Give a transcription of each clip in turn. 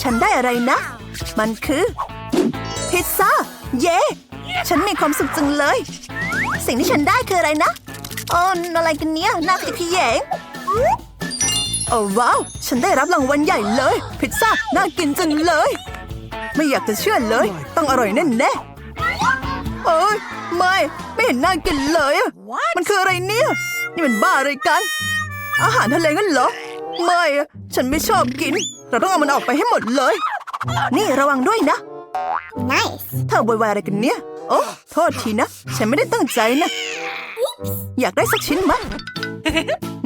ฉันได้อะไรนะ มันคือ พิซซ่า เย้ ฉันมีความสุขจังเลย สิ่งที่ฉันได้คืออะไรนะโอ้อะไรกันเนี่ยน่าขยะแขยงโอ้ว้าว ฉันได้รับรางวัลใหญ่เลย พิซซ่า น่ากินจังเลย ไม่อยากจะเชื่อเลย ต้องอร่อยแน่แน่ๆโอ้ยไม่ ไม่เห็นน่ากินเลยอะมันคืออะไรเนี่ย นี่มันบ้าอะไรกัน อาหารทะเลงั้นเหรอ ไม่อะฉันไม่ชอบกิน เราต้องเอามันออกไปให้หมดเลย นี่ระวังด้วยนะ Nice. เธอโวยวายอะไรกันเนี่ย โอ้โทษทีนะ ฉันไม่ได้ตั้งใจนะ อยากได้สักชิ้นไหมย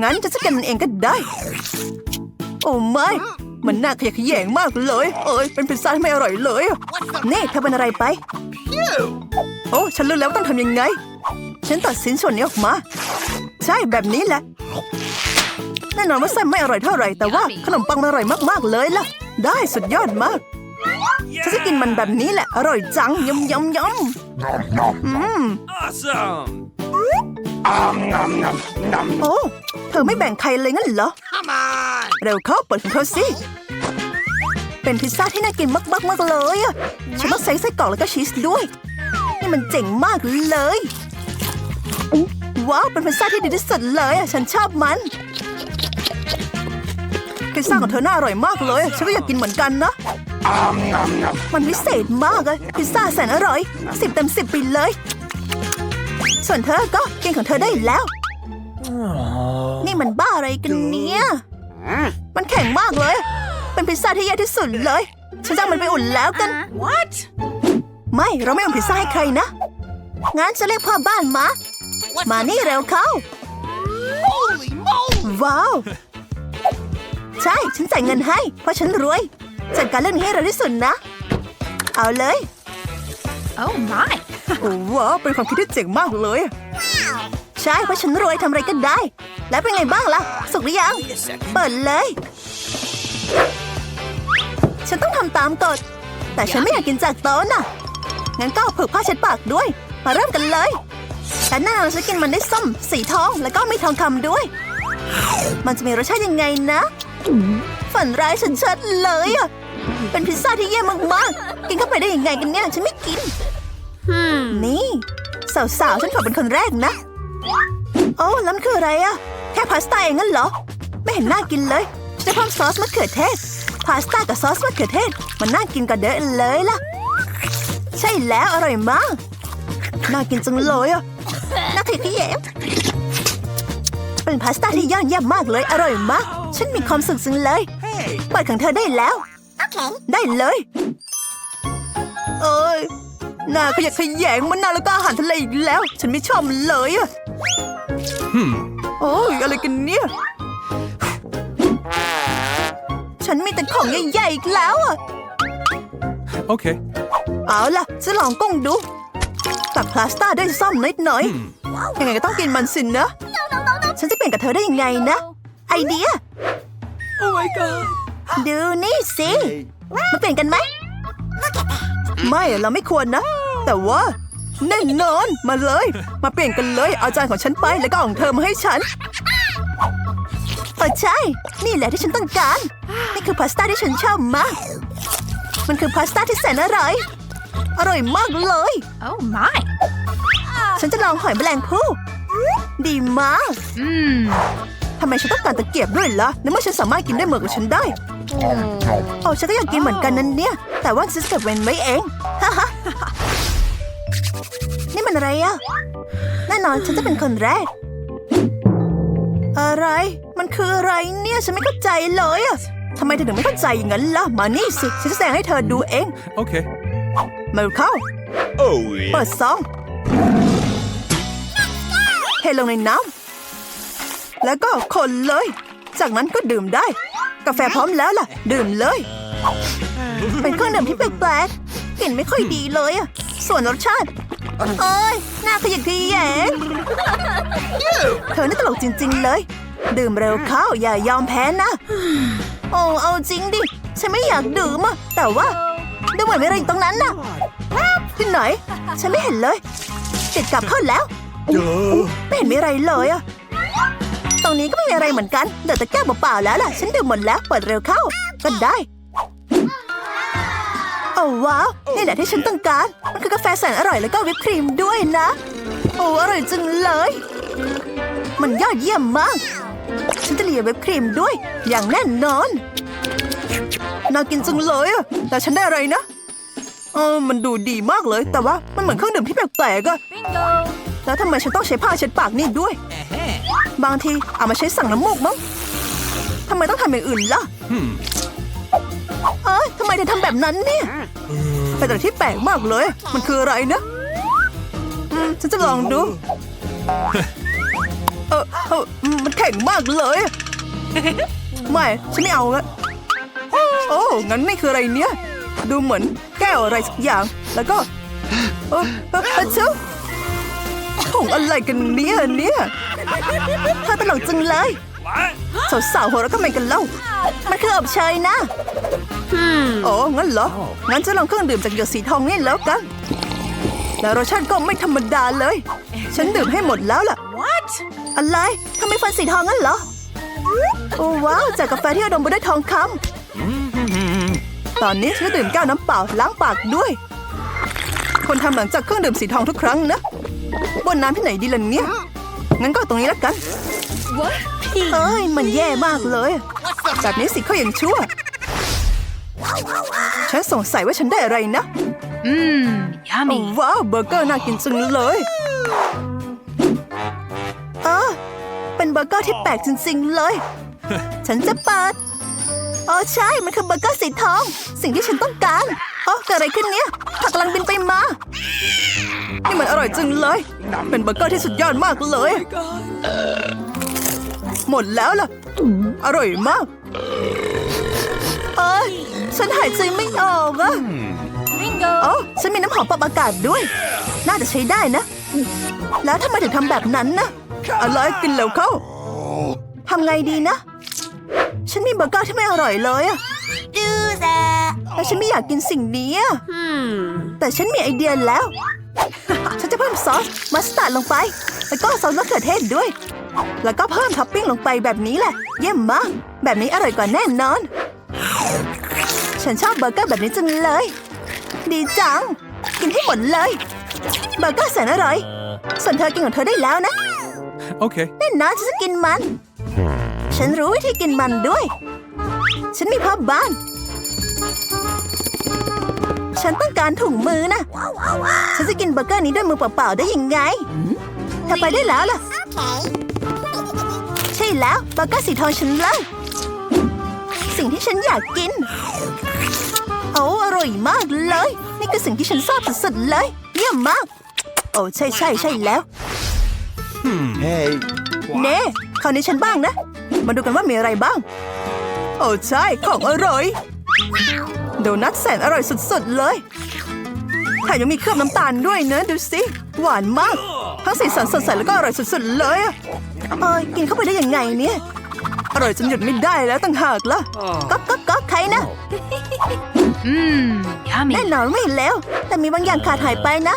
งั้นจะจะกินมันเองก็ได้ โอ้ไม่มันน่าขยะแขยงมากเลย เอ้ยเป็นพิซซ่าที่ไม่อร่อยเลยอะนี่เธอเป็นอะไรไป โอ้ฉันรู้แล้วต้องทำยังไง ฉันตัดสินส่วนนี้ออกมา ใช่แบบนี้แหละ แน่นอนว่าไส้ไม่อร่อยเท่าไหร่แต่ว่าขนมปังมันอร่อยมากๆเลยล่ะ ได้สุดยอดมากฉันจะกินมันแบบนี้แหละ อร่อยจังยำยำยำอืม Awesome! โอ้เธอไม่แบ่งใครเลยงั้นเหรอ Come on! เร็วเข้าเปิดของเธอสิ เป็นพิซซ่าที่น่ากินมากๆมากเลยอะฉันต้องใส่ไส้กรอกแล้วก็ชีสด้วย นี่มันเจ๋งมากเลย ว้าว เป็นพิซซ่าที่ดีที่สุดเลยอะฉันชอบมัน พิซซ่าของเธอน่าอร่อยมากเลย ฉันก็อยากกินเหมือนกันนะ มันพิเศษมากเลยพิซซ่าแสนอร่อยสิบเต็มสิบไปเลย ส่วนเธอก็กินของเธอได้แล้ว นี่มันบ้าอะไรกันเนี่ย มันแข็งมากเลย เป็นพิซซ่าที่แย่ที่สุดเลย ฉันจะเอามันไปอุ่นแล้วกัน What? ไม่เราไม่เอาพิซซ่าให้ใครนะ งั้นจะเรียกพ่อบ้านมา มานี่เร็วเข้า Holy moly! ว้าว ใช่ ฉันจ่ายเงินให้ เพราะฉันรวย จัดการเรื่องนี้ให้เร็วที่สุดนะ เอาเลย Oh my. โอ้ว้าวเป็นความคิดที่เจ๋งมากเลย ใช่เพราะฉันรวยทำอะไรก็ได้ แล้วเป็นไงบ้างล่ะ สุกหรือยัง Wait a second. เปิดเลย ฉันต้องทำตามกฎ แต่ฉันไม่อยากกินจากโต๊ะน่ะ งั้นก็ผูกผ้าเช็ดปากด้วย มาเริ่มกันเลยแต่แน่นอนฉันกินมันได้ส้ม สีทอง แล้วก็มีทองคำด้วย มันจะมีรสชาติยังไงนะ ฝันร้ายชัดๆเลยอะ เป็นพิซซ่าที่แย่มากๆ กินเข้าไปได้ยังไงกันเนี่ย ฉันไม่กิน Hmm. นี่ สาวๆ ฉันขอเป็นคนแรกนะ โอ้แล้วมันคืออะไรอะแค่พาสต้าเองงั้นเหรอ ไม่เห็นน่ากินเลยฉันจะเพิ่มซอสมะเขือเทศ พาสต้ากับซอสมะเขือเทศ มันน่ากินกว่าเดิมเลยล่ะ ใช่แล้วอร่อยมาก น่ากินจังเลยอะน่าขยะแขยงเป็นพาสต้าที่ยอดเยี่ยมมากเลย อร่อยมาก ฉันมีความสุขจังเลย Hey! เปิดของเธอได้แล้ว Okay. ได้เลย เอ้ยน่าขยะแขยงมันน่าแล้วก็อาหารทะเลอีกแล้ว ฉันไม่ชอบมันเลยอะ Hmm. โอ้ยอะไรกันเนี่ย ฉันมีแต่ของใหญ่ๆอีกแล้วอะ Okay. เอาล่ะจะลองกุ้งดูตัดพลาสต้าด้วยซ่อมนิดหน่อยยังไงก็ต้องกินมันสินนะ ฉันจะเปลี่ยนกับเธอได้ยังไงนะ ไอเดีย Oh my god! ดูนี่สิ มาเปลี่ยนกันไหม ไม่อะเราไม่ควรนะ แต่ว่าแน่นอนมาเลย มาเปลี่ยนกันเลยเอาจานของฉันไปแล้วก็เอาของเธอมาให้ฉันเออใช่ นี่แหละที่ฉันต้องการนี่คือพาสต้าที่ฉันชอบมาก มันคือพาสต้าที่แสนอร่อย อร่อยมากเลย Oh my. ฉันจะลองหอยแมลงภู่ดีมาก Hmm. ทำไมฉันต้องการตะเกียบด้วยล่ะในเมื่อฉันสามารถกินได้เหมือนกับฉันได้ โอ้ฉันก็อยากกินเหมือนกันนั่นเนี่ย แต่ว่าฉันจะเก็บเว้นไว้เองฮ่าฮ่านี่มันอะไรอะแน่นอนฉันจะเป็นคนแรก อะไร มันคืออะไรเนี่ยฉันไม่เข้าใจเลยอะทำไมเธอถึงไม่เข้าใจอย่างนั้นล่ะ มานี่สิ ฉันจะแสดงให้เธอดูเอง Okay. มาเข้า Oh เปิ yeah. ดซองเทลงในน้ำ แล้วก็คนเลย จากนั้นก็ดื่มได้ กาแฟพร้อมแล้วล่ะ ดื่มเลย เป็นเครื่องดื่มที่แปลกๆกลิ่นไม่ค่อยดีเลยอะส่วนรสชาติเอ้ยหน้าขยิกขยแยงเธอนี่ตลกจริง ๆ เลย ดื่มเร็วเข้าอย่ายอมแพ้นะ โอ้เอาจริงดิ ฉันไม่อยากดื่มอะแต่ว่าดูเหมือนมีอะไรตรงนั้นน่ะที่ไหน ฉันไม่เห็นเลย ติดกลับเข้าแล้วไม่เห็นมีอะไรเลยอะ รงนี้ก็ไม่มีอะไรเหมือนกันเดือดแต่แก้วเปล่าๆแล้วล่ะ ฉันดื่มหมดแล้วเปิดเร็วเข้า ก็ได้โอ้ว้าว นี่แหละที่ฉันต้องการ มันคือกาแฟแสนอร่อยแล้วก็วิปครีมด้วยนะ โอ้อร่อยจังเลย มันยอดเยี่ยมมาก ฉันจะเลียวิปครีมด้วย อย่างแน่นอนน่ากินจังเลยอะแต่ฉันได้อะไรนะเออมันดูดีมากเลย แต่ว่ามันเหมือนเครื่องดื่มที่แปลกๆอะแล้วทำไมฉันต้องใช้ผ้าเช็ดปากนี่ด้วย บางทีเอามาใช้สั่งน้ำมูกมั้งทำไมต้องทำอย่างอื่นล่ะ Hmm. เอ้ยทำไมเธอทำแบบนั้นเนี่ยเป็นอะไรที่แปลกมากเลย มันคืออะไรนะอืมฉันจะลองดูเออเอออืมมันแข็งมากเลย ไม่ ฉันไม่เอาละโอ้งั้นนี่คืออะไรเนี่ย ดูเหมือนแก้วอะไรสักอย่าง แล้วก็เออเออเออเจ้า ของอะไรกันเนี่ยเนี่ยถ้าตลกจังเลยสาวๆหัวเราะทำไมกันเล่า มันคืออบเชยนะ Hmm. โอ้งั้นเหรอ งั้นจะลองเครื่องดื่มจากหยดสีทองนี่แล้วกัน แล้วรสชาติก็ไม่ธรรมดาเลย ฉันดื่มให้หมดแล้วล่ะ What? อะไรทำไมฟันสีทองงั้นเหรอ โอ้ว้าว จากกาแฟที่อุดมไปด้วยทองคำตอนนี้ฉันจะดื่มแก้วน้ำเปล่าล้างปากด้วย คนทำหลังจากเครื่องดื่มสีทองทุกครั้งนะ บนน้ำที่ไหนดีล่ะเนี่ย งั้นก็ตรงนี้แล้วกัน What? เอ้ย มันแย่มากเลย แบบนี้สิเขายังชั่ว ฉันสงสัยว่าฉันได้อะไรนะ Mmm. โอ้ Yummy. ว้าวเบอร์เกอร์น่ากินจังเลยเออเป็นเบอร์เกอร์ที่แปลกจริงๆเลย ฉันจะเปิด อ๋อใช่ มันคือเบอร์เกอร์สีทอง สิ่งที่ฉันต้องการอ๋อเกิดอะไรขึ้นเนี่ยผักกำลังบินไปมา นี่มันอร่อยจังเลย เป็นเบอร์เกอร์ที่สุดยอดมากเลย หมดแล้วล่ะ อร่อยมาก เอ้ย ฉันหายใจไม่ออกอะ Bingo. โอ้ฉันมีน้ำหอมปรับอากาศด้วย น่าจะใช้ได้นะ แล้วทำไมถึงทำแบบนั้นนะอะไรกินแล้วเข้าทำไงดีนะ ฉันมีเบอร์เกอร์ที่ไม่อร่อยเลยอะ Do that. แต่ฉันไม่อยากกินสิ่งนี้อะ Hmm. แต่ฉันมีไอเดียแล้ว ฉันจะเพิ่มซอสมัสตาร์ดลงไป แล้วก็ซอสมะเขือเทศด้วย แล้วก็เพิ่มท็อปปิ้งลงไปแบบนี้แหละ เยี่ยมมาก แบบนี้อร่อยกว่าแน่นอน ฉันชอบเบอร์เกอร์แบบนี้จังเลย ดีจัง กินให้หมดเลย เบอร์เกอร์แสนอร่อย ส่วนเธอกินของเธอได้แล้วนะ Okay. แน่นอนฉันจะกินมัน ฉันรู้วิธีกินมันด้วย ฉันมีพ่อบ้าน ฉันต้องการถุงมือนะ ฉันจะกินเบอร์เกอร์นี้ด้วยมือเปล่าๆได้ยังไงเธอไปได้แล้วล่ะ ใช่แล้วเบอร์เกอร์สีทองฉันเลยสิ่งที่ฉันอยากกิน โอ้อร่อยมากเลย นี่คือสิ่งที่ฉันชอบสุดๆเลย เยี่ยมมาก โอ้ใช่ใช่ใช่แล้ว Hey. เน่คราวนี้ฉันบ้างนะ มาดูกันว่ามีอะไรบ้าง โอ้ใช่ ของอร่อย โดนัทแสนอร่อยสุดๆเลยแถมยังมีเคลือบน้ำตาลด้วยนะดูสิ หวานมาก ทั้งสีสันสดใสแล้วก็อร่อยสุดๆเลยอะเอ้ยกินเข้าไปได้ยังไงเนี่ย อร่อยจนหยุดไม่ได้แล้วต่างหากล่ะก๊อกก๊อกก๊อกใครนะ Mmm. แน่ Yummy. นอนไม่แล้ว แต่มีบางอย่างขาดหายไปนะ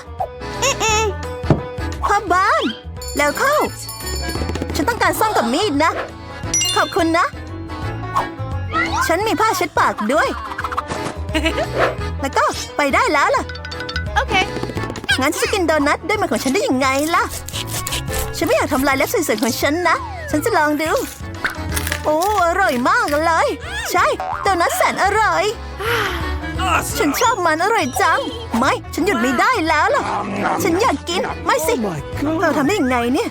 เอ๊ะเอ๊ะพ่อบ้าน แล้วเข้า ฉันต้องการซ่อมกับมีดนะ ขอบคุณนะ ฉันมีผ้าเช็ดปากด้วย แล้วก็ไปได้แล้วล่ะ Okay. งั้นฉันจะกินโดนัทด้วยมือของฉันได้ยังไงล่ะ ฉันไม่อยากทำลายเล็บสวยๆของฉันนะ ฉันจะลองดู โอ้ อร่อยมากเลย ใช่ โดนัทแสนอร่อย ฉันชอบมันอร่อยจัง ไม่ ฉันหยุดไม่ได้แล้วล่ะ ฉันอยากกิน ไม่สิ เราทำได้ยังไงเนี่ย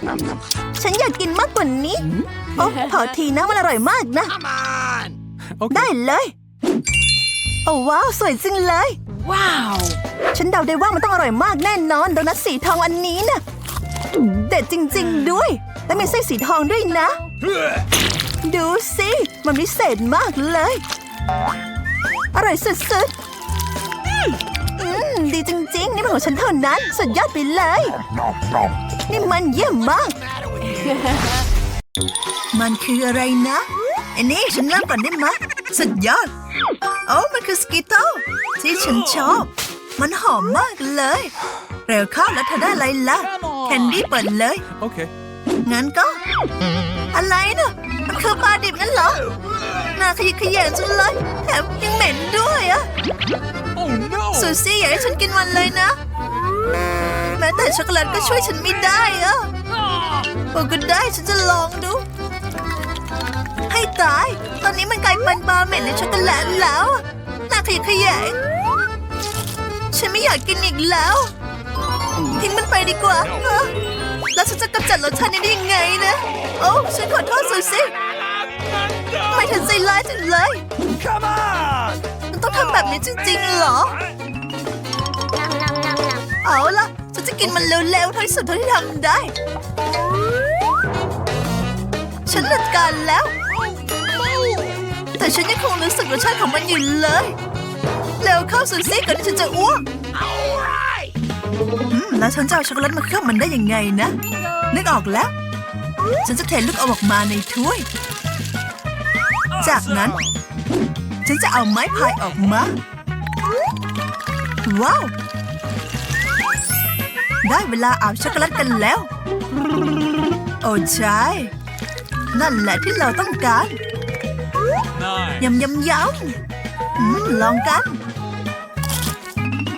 ฉันอยากกินมากกว่านี้โอ้ขอทีนะมันอร่อยมากนะ Okay. ได้เลย โอ้ว้าว สวยจังเลย Wow. ฉันเดาได้ว่ามันต้องอร่อยมากแน่นอนโดนัทสีทองอันนี้นะเด็ดจริง ๆ ด้วย และมีไส้สีทองด้วยนะ ดูสิ มันพิเศษมากเลย อร่อยสุดๆอืมดีจริง ๆ นี่เป็นของฉันเท่านั้น สุดยอดไปเลย นี่มันเยี่ยมมาก มันคืออะไรนะ อันนี้ฉันเริ่มก่อนได้ไหมยสุดยอด โอ้มันคือสกิตเตลที่ฉันชอบ มันหอมมากเลย เร็วเข้าแล้วเธอได้อะไรล่ะ แคนดี้เปิดเลย Okay. งั้นก็ อะไรนะมันคือปลาดิบงั้นเหรอน่าขยิกขยงจังเลยแถมยังเหม็นด้วยอะ Oh no! สุให้ฉันกินมันเลยนะ แม้แต่ช็อกโกแลตก็ช่วยฉันไม่ได้อะ โอ้ก็ได้ฉันจะลองดู ให้ตาย ตอนนี้มันกลายเป็นบาร์เมนในช็อกโกแลตแล้วน่าขยะแขยงฉันไม่อยากกินอีกแล้ว ทิ้งมันไปดีกว่าแล้วฉันจะกำจัดรสชาตินี้ได้ยังไงนะโอ้ฉันขอโทษสุดสิไม่เธอใจร้ายจังเลยมันต้องทำแบบนี้จริงๆเหรอเอาล่ะฉันจะกินมันเร็วๆเท่าที่สุดเท่าที่ทำได้ ฉันจัดการแล้ว แต่ฉันยังคงรู้สึกรสชาติของมันอยู่เลยเร็วเข้าสุดซิก่อนที่ฉันจะอ้วกแล้วฉันจะเอาช็อกโกแลตมาเคลือบมันได้ยังไงนะ นึกออกแล้ว ฉันจะเทลูกอมออกมาในถ้วย จากนั้น ฉันจะเอาไม้พายออกมา ว้าว ได้เวลาอาบช็อกโกแลตกันแล้ว โอ้ใช่ นั่นแหละที่เราต้องการ Nice. ยำยำยำอืมลองกัน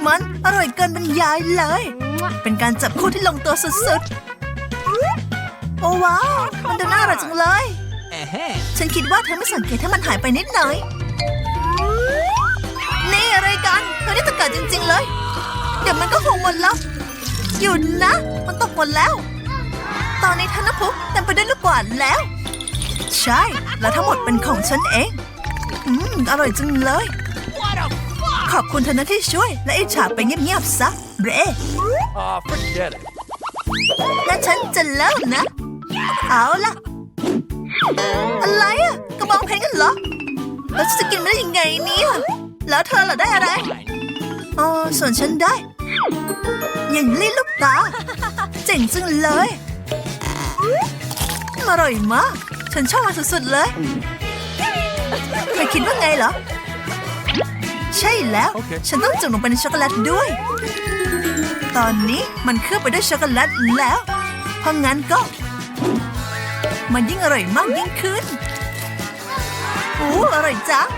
มันอร่อยเกินบรรยายเลย เป็นการจับคู่ที่ลงตัวสุดๆ โอ้ว้าวมันดูน่าอร่อยจังเลย ฉันคิดว่าเธอไม่สังเกตถ้ามันหายไปนิดหน่อย นี่อะไรกัน เธอได้ตะการจริงๆเลย เดี๋ยวมันก็คงหมดแล้ว หยุดนะ มันตกหมดแล้ว ตอนนี้ท่านน้ำพุเต็มไปด้วยลูกกวาดแล้ว ใช่ แล้วทั้งหมดเป็นของฉันเอง อืม อร่อยจังเลย ขอบคุณเธอนะที่ช่วย และอิจฉาไปเงียบๆซะเบร Oh, forget it. และฉันจะเริ่มนะ เอาล่ะอะไรอะกระบองเพชรกันเหรอ แล้วฉันจะกินมันได้ยังไงเนี่ย แล้วเธอล่ะได้อะไร อ๋อ ส่วนฉันได้ อย่างลี่ลูกตา เจ๋งจังเลย อร่อยมาก ฉันชอบมันสุดๆเลยเธอคิดว่าไงเหรอ ใช่แล้วโอเคฉันต้องจุ่มลงไปในช็อกโกแลตด้วย ตอนนี้มันเคลือบไปด้วยช็อกโกแลตแล้ว เพราะงั้นก็ มันยิ่งอร่อยมากยิ่งขึ้นโอ้อร่อยจัง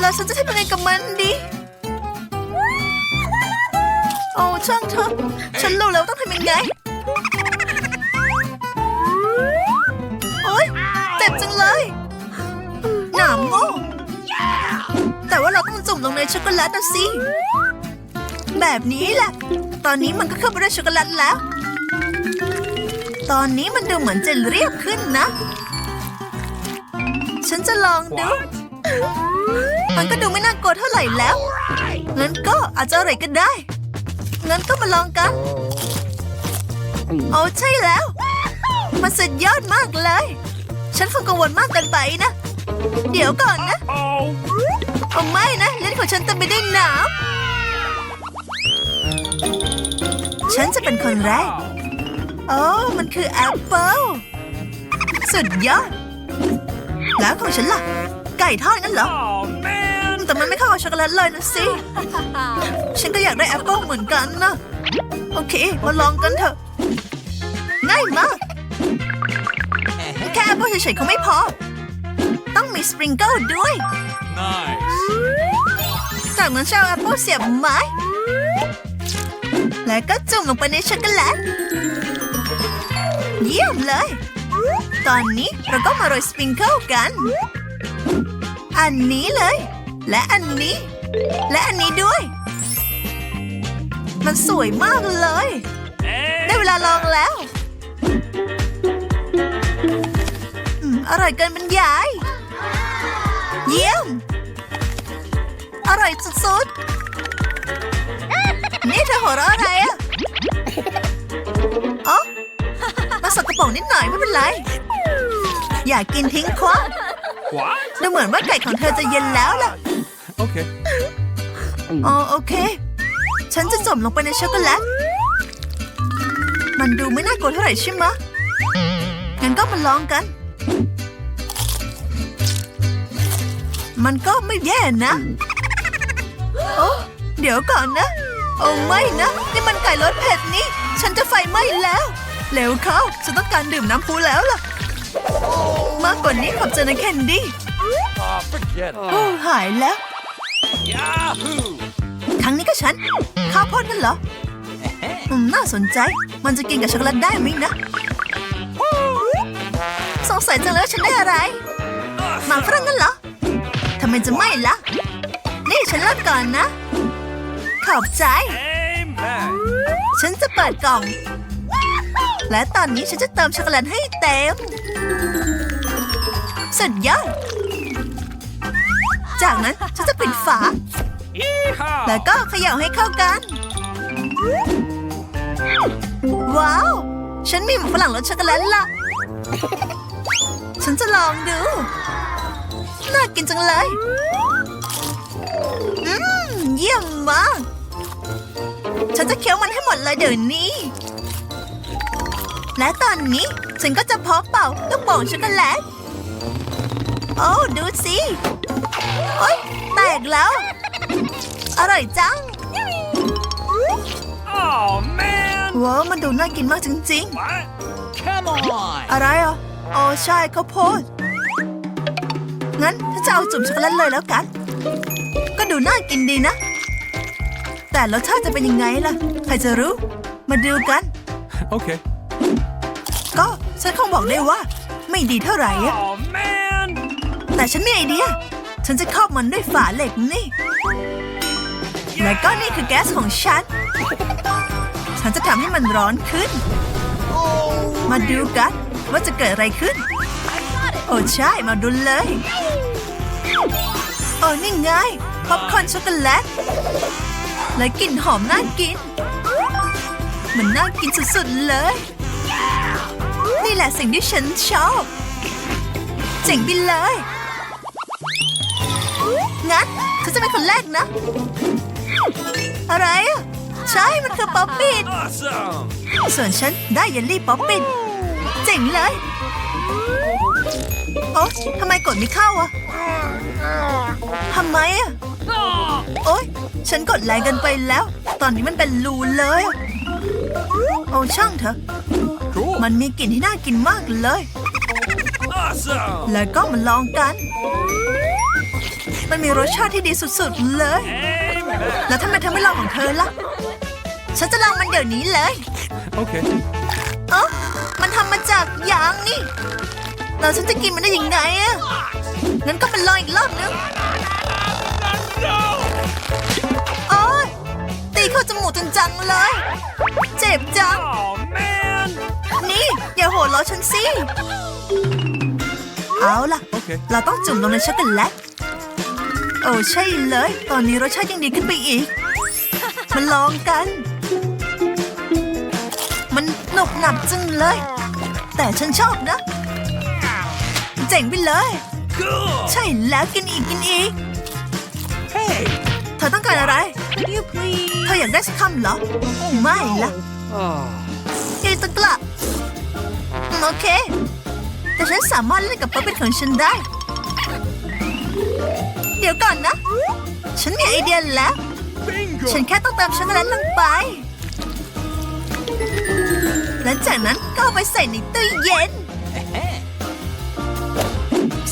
แล้วฉันจะทำยังไงกับมันดี โอ้ช่างเถอะ ฉันรู้แล้วต้องทำยังไงโอ๊ยเจ็บจังเลย หนามโง่แต่ว่าเราต้องจุ่มลงในช็อกโกแลตนะสิ แบบนี้แหละ ตอนนี้มันก็เข้าไปด้วยช็อกโกแลตแล้ว ตอนนี้มันดูเหมือนจะเรียบขึ้นนะ ฉันจะลองดู มันก็ดูไม่น่ากลัวเท่าไหร่แล้ว งั้นก็อาจจะอะไรก็ได้ งั้นก็มาลองกันโอ้ใช่แล้ว มันสุดยอดมากเลย ฉันคงกังวลมากเกินไปนะ เดี๋ยวก่อนนะ Oh. โอ้ไม่นะเล่นของฉันเต็มไปด้วยน้ำฉันจะเป็นคนแรก โอ้มันคือแอปเปิลสุดยอด แล้วของฉันล่ะ ไก่ทอดงั้นเหรอ Oh man. แต่มันไม่เข้ากับช็อกโกแลตเลยนะสิ ฉันก็อยากได้แอปเปิลเหมือนกันนะ โอเค มาลองกันเถอะ ง่ายมาก แค่แอปเปิลเฉยๆเขาไม่พอ ต้องมีสปริงเกิลด้วย Nice. จากนั้นจะเอาแอปเปิลเสียบไม้ แล้วก็จุ่มลงไปในช็อกโกแลต เยี่ยมเลย ตอนนี้เราก็มาโรยสปริงเกิลกัน อันนี้เลย และอันนี้ และอันนี้ด้วย มันสวยมากเลย ได้เวลาลองแล้วอืมอร่อยเกินบรรยาย เยี่ยม อร่อยสุดๆ นี่เธอหัวเราะอะไรอะอ๋อมาสกระป๋องนิดหน่อยไม่เป็นไร อยากกินทิ้งคว้าง What? ดูเหมือนว่าไก่ของเธอจะเย็นแล้วล่ะ Okay. อ๋อโอเค ฉันจะจุ่มลงไปในช็อกโกแลต มันดูไม่น่ากลัวเท่าไหร่ใช่ไหมะงั้นก็มาลองกัน มันก็ไม่แย่นะ โอ้เดี๋ยวก่อนนะ โอ้ไม่นะ นี่มันไก่รสเผ็ดนี่ ฉันจะไฟไหม้แล้ว เร็วเข้า ฉันต้องการดื่มน้ำพุแล้วล่ะ มากกว่านี้ขอบใจนะแคนดี้ Oh, forget it. โอ้หายแล้ว Yahoo! ครั้งนี้ก็ฉัน ข้าวโพดนั่นเหรออืมน่าสนใจ มันจะกินกับช็อกโกแลตได้ไหมนะ สงสัยจังเลยว่าฉันได้อะไรหมาฝรั่งนั่นเหรอทำไมจะไม่ล่ะ นี่ฉันเริ่มก่อนนะ ขอบใจ Amen. ฉันจะเปิดกล่อง และตอนนี้ฉันจะเติมช็อกโกแลตให้เต็ม สุดยอด จากนั้นฉันจะปิดฝา Yeehaw! แล้วก็เขย่าให้เข้ากัน ว้าว ฉันมีหมูฝรั่งรสช็อกโกแลตละ ฉันจะลองดู น่ากินจังเลย อืม เยี่ยมมาก ฉันจะเคี้ยวมันให้หมดเลยเดี๋ยวนี้ และตอนนี้ฉันก็จะเพาะเป่าลูกโป่งช็อกโกแลต โอ้ดูสิโอ๊ยแตกแล้ว อร่อยจัง Oh, man! ว้าวมันดูน่ากินมากจริง What? Come on! ๆ อะไรอะอ๋อใช่ข้าวโพดงั้นถ้าจะเอาจุ่มช็อกโกแลตเลยแล้วกัน ก็ดูน่ากินดีนะ แต่รสชาติจะเป็นยังไงล่ะ ใครจะรู้ มาดูกัน Okay. ก็ฉันคงบอกได้ว่า ไม่ดีเท่าไหร่อะ Oh, man! แต่ฉันมีไอเดีย ฉันจะครอบมันด้วยฝาเหล็กนี่ และก็นี่คือแก๊สของฉัน ฉันจะทำให้มันร้อนขึ้น มาดูกันว่าจะเกิดอะไรขึ้น โอ้ใช่ มาดูเลย โอ้นี่ไงป๊อปคอนช็อกโกแลต และกลิ่นหอมน่ากิน มันน่ากินสุดๆเลย นี่แหละสิ่งที่ฉันชอบ เจ๋งไปเลย งั้นฉันจะเป็นคนแรกนะ อะไรอะใช่มันคือป๊อปปี้ Awesome! ส่วนฉันได้เยลลี่ป๊อปปิ้นเจ๋งเลย โอ๊ยทำไมกดไม่เข้าอะทำไมอะ โอ๊ย ฉันกดแรงเกินไปแล้ว ตอนนี้มันเป็นรูเลยอะโอ้ช่างเถอะ Cool! มันมีกลิ่นที่น่ากินมากเลย Awesome! แล้วก็มาลองกัน มันมีรสชาติที่ดีสุดๆเลย Amen! แล้วทำไมเธอไม่ลองของเธอล่ะ ฉันจะลองมันเดี๋ยวนี้เลย Okay. เออมันทำมาจากยางนี่แล้วฉันจะกินมันได้ยังไงอะงั้นก็มาลองอีกรอบนึงโอ๊ยตีเข้าจมูกจนจังเลย เจ็บจัง Oh, man! นี่ อย่าหัวเราะฉันสิ เอาล่ะ Okay. เราต้องจุ่มลงในช็อกโกแลต โอ้ใช่เลย ตอนนี้รสชาติยังดีขึ้นไปอีก มาลองกัน มันหนุบหนับจังเลย แต่ฉันชอบนะ เจ๋งไปเลย Cool! ใช่แล้วกินอีกกินอีก Hey! เธอต้องการอะไร you เธออยากได้สักคำเหรอ ไม่ละ Oh. อีตะกละโอเค แต่ฉันสามารถเล่นกับป๊อปเป็นของฉันได้ ดี๋ยวก่อนนะ ฉันมีไอเดียแล้ว Bingo! ฉันแค่ต้องเติมช็อกโกแลตลงไปและจากนั้นก็เอาไปใส่ในตู้เย็น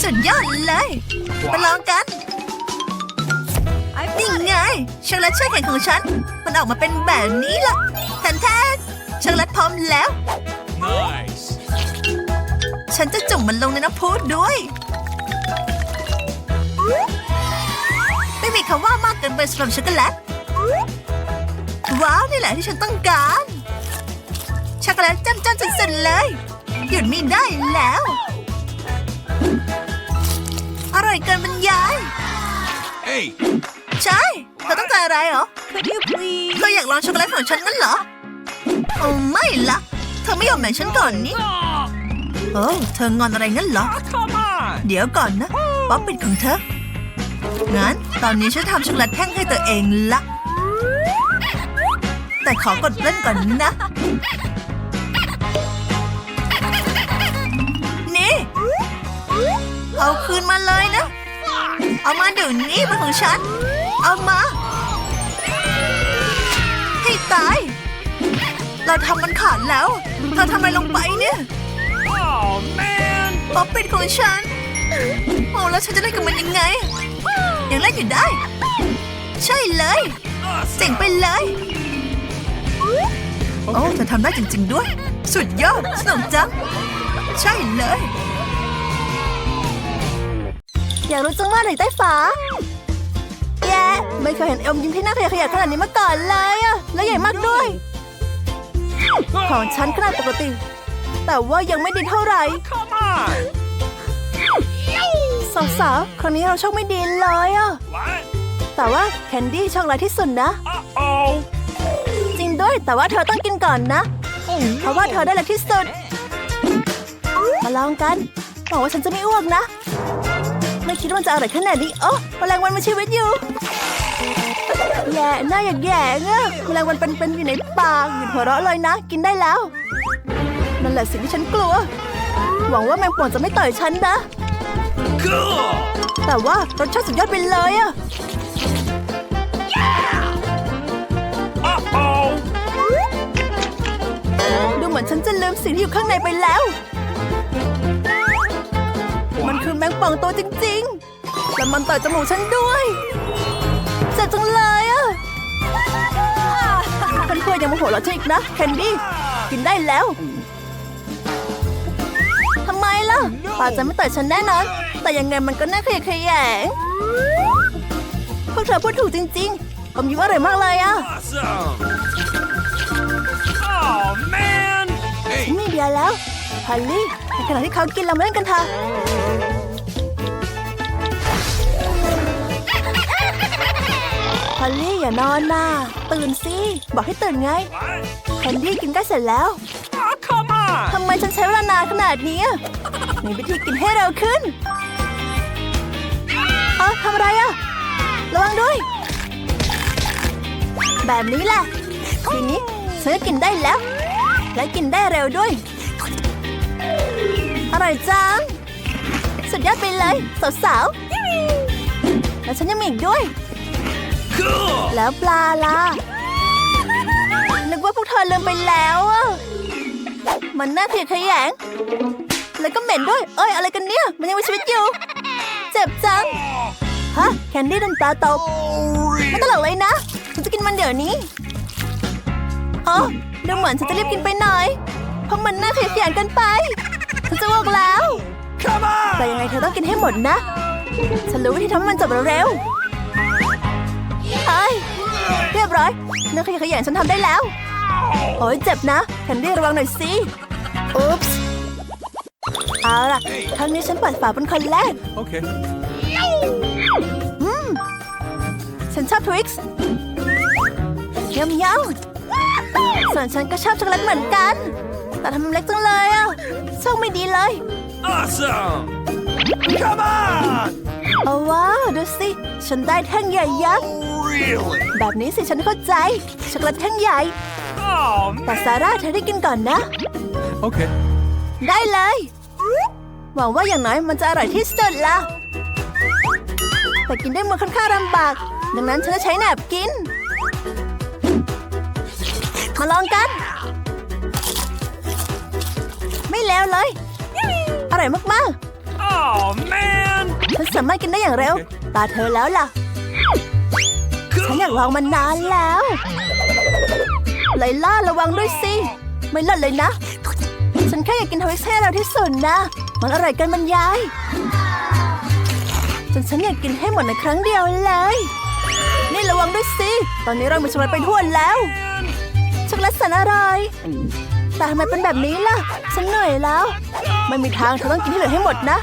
สุดยอดเลยมาลองกันนี่ไงช็อกโกแลตแช่แข็งของฉัน มันออกมาเป็นแบบนี้ล่ะแทนแทนช็อกโกแลตพร้อมแล้ว Nice! ฉันจะจุ่มมันลงในน้ำพุด้วยไม่มีคำว่ามากเกินไปสำหรับช็อกโกแลต ว้าว นี่แหละที่ฉันต้องการ ช็อกโกแลตจ้ำๆสุดๆเลย หยุดไม่ได้แล้ว อร่อยเกินบรรยาย Hey! ใช่เธอต้องการอะไรเหรอ Could you please? เธออยากลองช็อกโกแลตของฉันงั้นเหรอโอ้ไม่ละเธอไม่ยอมแบ่งฉันก่อนนี่ Oh, โอ้เธองอนอะไรงั้นเหรอ come on! เดี๋ยวก่อนนะ ป๊อปปิดของเธอ งั้นตอนนี้ฉันทำช็อกโกแลตแท่งให้ตัวเองละ แต่ขอกดเล่นก่อนนะ นี่ เอาคืนมาเลยนะ เอามาเดี๋ยวนี้เป็นของฉัน เอามา ให้ตาย เราทำมันขาดแล้วเธอทำอะไรลงไปเนี่ย Oh, man! ป๊อปปิดของฉันโอ้แล้วฉันจะเล่นกับมันยังไง ยังเล่นอยู่ได้ ใช่เลย เจ๋งไปเลย โอ้เธอทำได้จริง ๆ ด้วย สุดยอดสนุกจัง ใช่เลย อยากรู้จังว่าอะไรใต้ฝาแย่ไม่เคยเห็นเอ็มยิ้มที่น่าขยะขยะขนาดนี้มาก่อนเลยอะแล้วใหญ่มากด้วย ของฉันขนาดปกติ แต่ว่ายังไม่ดีเท่าไหร่ สาวๆครั้งนี้เราโชคไม่ดีเลยอะ What? แต่ว่าแคนดี้โชคร้ายที่สุดนะ Uh-oh. จริงด้วยแต่ว่าเธอต้องกินก่อนนะ เพราะว่าเธอได้เล็กที่สุด มาลองกันหวังว่าฉันจะไม่อ้วกนะ ไม่คิดว่ามันจะอร่อยขนาดนี้โอ้แมลงวันมีชีวิตอยู่แย่หน้าอยากแย่เงอะแมลงวันเป็นๆอยู่ในปากหยุดหัวเราะเลยนะ กินได้แล้วนั่นแหละสิ่งที่ฉันกลัว หวังว่าแมงป่องจะไม่ต่อยฉันนะ Cool. แต่ว่ารสชาติสุดยอดไปเลยอะ Uh-oh. ดูเหมือนฉันจะลืมสิ่งที่อยู่ข้างในไปแล้ว มันคือแมงป่องตัวจริงๆ และมันต่อยจมูกฉันด้วยเจ็บจังเลยอะเพื่อนๆยังโมโหเราฉันอีกนะแคนดี้ กินได้แล้วทำไมล่ะ ป่าจะไม่ต่อยฉันแน่นอน แต่ยังไงมันก็น่าขยะแขยงพวกเธอพูดถูกจริงๆผมยิ้มอร่อยมากเลยอะ Awesome. Oh, man. Hey, มีเดียแล้วพอลลี่ในขณะที่เขากินเรามาเล่นกันเถอะพอลลี่อย่านอนนะตื่นสิ บอกให้ตื่นไง What? แคนดี้กินใกล้เสร็จแล้ว Oh, come on. ทำไมฉันใช้เวลานานขนาดนี้อะมีวิธีกินให้เร็วขึ้น เออทำอะไรอะระวังด้วย แบบนี้แหละ ทีนี้ฉันก็กินได้แล้ว และกินได้เร็วด้วย อร่อยจัง สุดยอดไปเลย สาวๆ แล้วฉันยังมีอีกด้วย แล้วปลาล่ะนึกว่าพวกเธอลืมไปแล้วอะ มันน่าเกลียดขยง แล้วก็เหม็นด้วย เอ้ย อะไรกันเนี่ย มันยังมีชีวิตอยู่ เจ็บจัง ฮะ แคนดี้โดนปลาตกไม่ตลกเลยนะฉันจะกินมันเดี๋ยวนี้อ๋อดูเหมือนฉันจะรีบกินไปหน่อย เพราะมันน่าเกลียดขยงเกันไป ฉันจะอ้วกแล้ว Come แต่ on. ยังไงเธอต้องกินให้หมดนะ ฉันรู้วิธีทำให้มันจบเร็วๆเฮ้ยเรียบร้อยเนื้อขยะแขยงฉันทำได้แล้ว โอ้ยเจ็บนะแคนดี้ระวังหน่อยสิ อุ๊ปส์เอาล่ะครั้งนี้ฉันเปิดฝาเป็นคนแรก okay. ฉันชอบทวิกซ์เยี่ยมยส่วนฉันก็ชอบช็อกโกแลตเหมือนกัน แต่ทำมันเล็กจังเลยอะโชคไม่ดีเลย Awesome. Come on. เอาว้าวดูสิ ฉันได้แท่งใหญ่ยักษ์ Really? แบบนี้สิฉันเข้าใจ ช็อกโกแลตแท่งใหญ่ Oh, แต่ซาร่าเธอได้กินก่อนนะ Okay. ได้เลย หวังว่าอย่างน้อยมันจะอร่อยที่สุดละแต่กินด้วยมือค่อนข้างลำบาก ดังนั้นฉันจะใช้แหนบกิน มาลองกัน ไม่แล้วเลย อร่อยมาก oh, man. ๆฉันสามารถกินได้อย่างเร็ว ตาเธอแล้วล่ะ ฉันอยากลองมันนานแล้ว ไลล่าระวังด้วยสิ ไม่หล่นเลยนะ ฉันแค่อยากกินทวิสให้เราที่สุดนะ มันอร่อยกินบรรยาย จนฉันอยากกินให้หมดในครั้งเดียวเลย นี่ระวังด้วยสิ ตอนนี้เรามีช็อกโกแลตไปทั่วแล้วช็อกโกแลตแสนอร่อยแต่ทำไมเป็นแบบนี้ล่ะ ฉันเหนื่อยแล้ว ไม่มีทางเธอต้องกินให้เหลือให้หมดนะ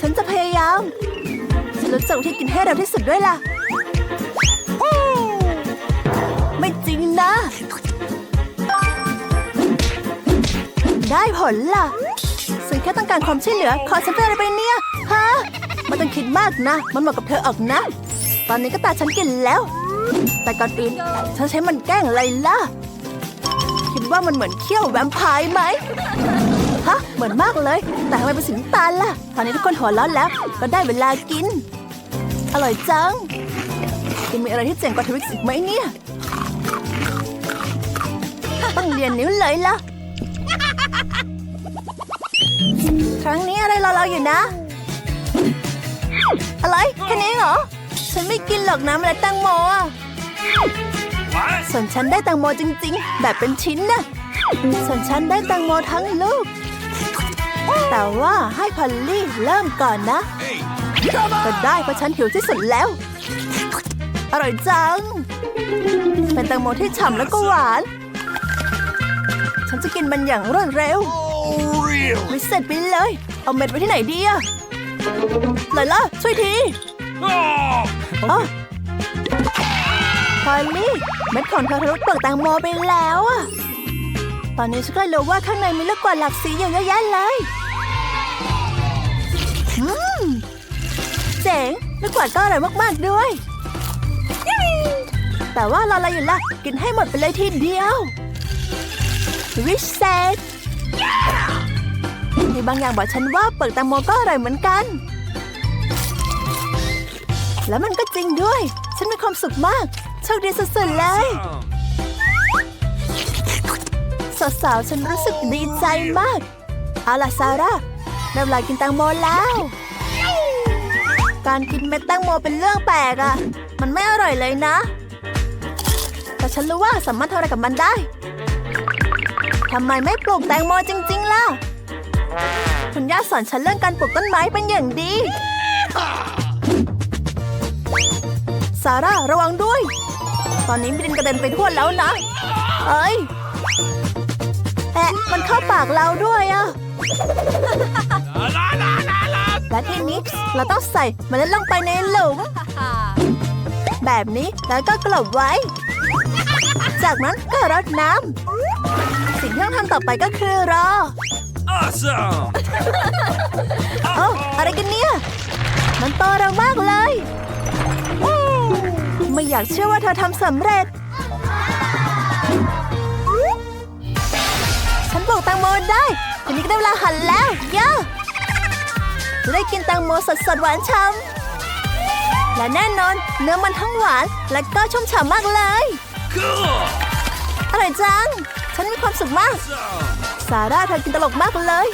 ฉันจะพยายาม ฉันรู้จักวิธีกินให้เร็วที่สุดด้วยล่ะ นะ ได้ผลล่ะฉันแค่ต้องการความช่วยเหลือ ขอฉันเป็นอะไรไปเนี่ย ฮะไม่ต้องคิดมากนะ มันเหมาะกับเธอออกนะ ตอนนี้ก็ตาฉันกินแล้ว แต่ก่อนอื่นฉันใช้มันแกล้งอะไรล่ะ คิดว่ามันเหมือนเขี้ยวแวมไพร์ไหมฮะเหมือนมากเลย แต่ทำไมเป็นสีน้ำตาลล่ะ ตอนนี้ทุกคนหัวเร้อนแล้ว ก็ได้เวลากิน อร่อยจังยังมีอะไรที่เจ๋งกว่าทวิกซ์อีกไหมเนี่ย ต้องเรียนนิ้วเลยล่ะ ครั้งนี้อะไรรอเราอยู่นะ อะไรแค่นี้เหรอ ฉันไม่กินหรอกน้ำอะไรแตงโมอะส่วนฉันได้แตงโมจริง ๆ แบบเป็นชิ้นนะส่วนฉันได้แตงโมทั้งลูก แต่ว่าให้พอลลี่เริ่มก่อนนะ ก็ได้เพราะฉันหิวที่สุดแล้ว อร่อยจัง เป็นแตงโมที่ฉ่ำแล้วก็หวาน ฉันจะกินมันอย่างรวดเร็ว Oh, real. วิเศษไปเลย เอาเม็ดไว้ที่ไหนดีอะไลล่ะช่วยที Oh! อ๋อพอลลี่เม็ดของเธอทะลุเปลือกแตงโมไปแล้วอะตอนนี้ฉันก็รู้ว่าข้างในมีลูกกวาดหลากสีอยู่เยอะแยะเลยอืมเจ๋งลูกกวาดก็อร่อยมากๆด้วย แต่ว่าเราอะไรอยู่ล่ะ กินให้หมดไปเลยทีเดียว วิชเศษมีบางอย่างบอกฉันว่าเปลือกแตงโมก็อร่อยเหมือนกัน แล้วมันก็จริงด้วย ฉันมีความสุขมาก โชคดีสุดๆเลยสาวๆฉันรู้สึกดีใจมาก เอาล่ะซาร่าได้เวลากินแตงโมแล้ว การกินเม็ดแตงโมเป็นเรื่องแปลกอะมันไม่อร่อยเลยนะ แต่ฉันรู้ว่าสามารถทำอะไรกับมันได้ ทำไมไม่ปลูกแตงโมจริง ๆ ล่ะ คุณย่าสอนฉันเรื่องการปลูกต้นไม้เป็นอย่างดี ซาร่าระวังด้วย ตอนนี้มีดินกระเด็นไปทั่วแล้วนะ เอ้ยแอะมันเข้าปากเราด้วยอะ La la la la. และทีนี้เราต้องใส่เมล็ดลงไปในหลุม แบบนี้แล้วก็กลบไว้ จากนั้นก็รดน้ำสิ่ง ที่ต้องทำต่อไปก็คือรอ Awesome. โอ้อะไรกันเนี่ย มันโตเร็วมากเลยอู้ไม่อยากเชื่อว่าเธอทำสำเร็จ ฉันปลูกแตงโมได้ทีนี้ก็ได้เวลาหั่นแล้วย่าจะได้กินแตงโมสดๆหวานฉ่ำและแน่นอนเนื้อมันทั้งหวานและก็ชุ่มฉ่ำมากเลย Cool. อร่อยจัง ฉันมีความสุขมาก ซาร่าเธอกินตลกมากเลย